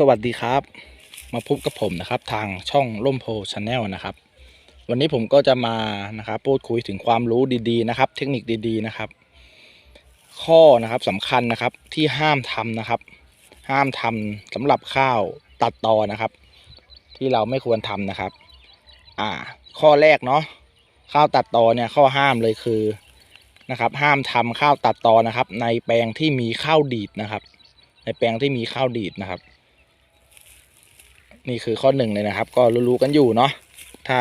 สวัสดีครับ มาพบกับผมนะครับ ทางช่องล่มโพชาแนลนะครับ วันนี้ผมก็จะมานะครับพูดคุยถึงความรู้ดีๆนะครับ เทคนิคดีๆนะครับ ข้อนะครับสำคัญนะครับที่ห้ามทำนะครับ ห้ามทำสำหรับข้าวตัดตอนะครับ ที่เราไม่ควรทำนะครับ อ่า ข้อแรกเนาะข้าวตัดตอเนี่ยข้อห้ามเลยคือนะครับ ห้ามทำข้าวตัดตอนะครับ ในแปลงที่มีข้าวดีดนะครับในแปลงที่มีข้าวดีดนะครับ นี่คือข้อหนึ่งเลยนะครับ ก็รู้ๆกันอยู่เนาะถ้า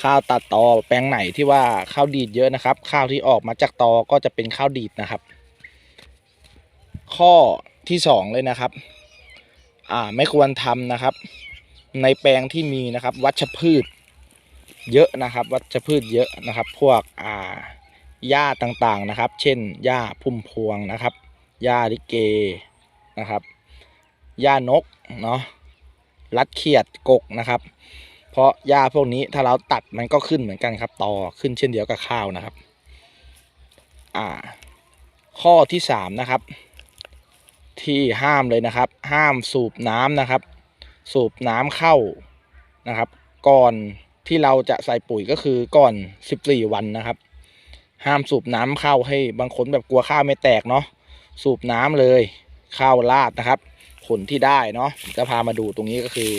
ข้าวตัดตอแปลงไหนที่ว่าข้าวดีดเยอะนะครับ ข้าวที่ออกมาจากตอก็จะเป็นข้าวดีดนะครับ ข้อที่สองเลยนะครับ อ่าไม่ควรทำนะครับ ในแปลงที่มีนะครับ วัชพืช เยอะนะครับ วัชพืชเยอะนะครับ พวกอ่าหญ้าต่างๆนะครับ เช่นหญ้าพุ่มพวงนะครับหญ้าลิเกนะครับหญ้านกเนาะ รัดเขียดกกนะครับ เพราะหญ้าพวกนี้ถ้าเราตัดมันก็ขึ้นเหมือนกันครับต่อขึ้นเช่นเดียวกับข้าวนะครับ อ่า ข้อที่สามนะครับ ที่ห้ามเลยนะครับ ห้ามสูบน้ำนะครับ สูบน้ำเข้านะครับ ก่อนที่เราจะใส่ปุ๋ยก็คือก่อน14วันนะครับ ห้ามสูบน้ำเข้าให้บางคนแบบกลัวข้าวไม่แตกเนาะสูบน้ำเลยข้าวลาดนะครับ ผลที่ได้เนาะจะพามาดูตรงนี้ก็คือ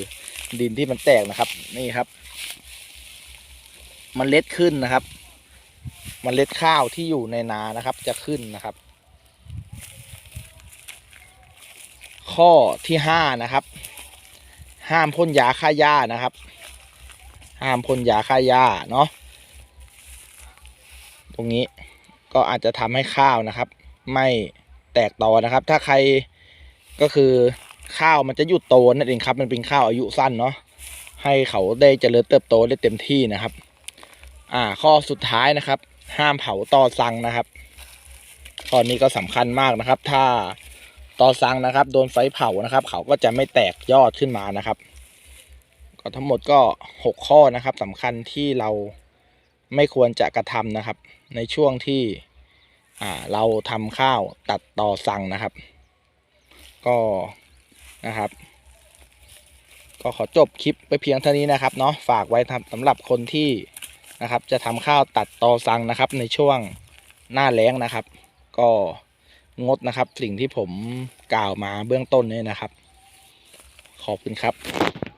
ดินที่มันแตกนะครับ นี่ครับ มันเล็ดขึ้นนะครับ มันเล็ดข้าวที่อยู่ในนานะครับ จะขึ้นนะครับ ข้อที่ห้านะครับ ห้ามพ่นยาฆ่าหญ้านะครับ ห้ามพ่นยาฆ่าหญ้าเนาะตรงนี้ก็อาจจะทำให้ข้าวนะครับ ไม่แตกตอนะครับ ถ้าใคร ก็คือข้าวมันจะหยุดโตนั่นเองครับ มันเป็นข้าวอายุสั้นเนาะให้เขาได้เจริญเติบโตได้เต็มที่นะครับ อ่า ข้อสุดท้ายนะครับ ห้ามเผาตอสังนะครับข้อนี้ก็สำคัญมากนะครับ ถ้าตอสังนะครับ โดนไฟเผานะครับ เขาก็จะไม่แตกยอดขึ้นมานะครับ ก็ทั้งหมดก็หกข้อนะครับสำคัญที่เราไม่ควรจะกระทำนะครับ ในช่วงที่ อ่า เราทำข้าวตัดตอสังนะครับ ก็นะครับ ก็ขอจบคลิปไปเพียงเท่านี้นะครับเนาะฝากไว้สำหรับคนที่นะครับ จะทำข้าวตัดตอซังนะครับ ในช่วงหน้าแล้งนะครับ ก็งดนะครับ สิ่งที่ผมกล่าวมาเบื้องต้นนี้นะครับ ขอบคุณครับ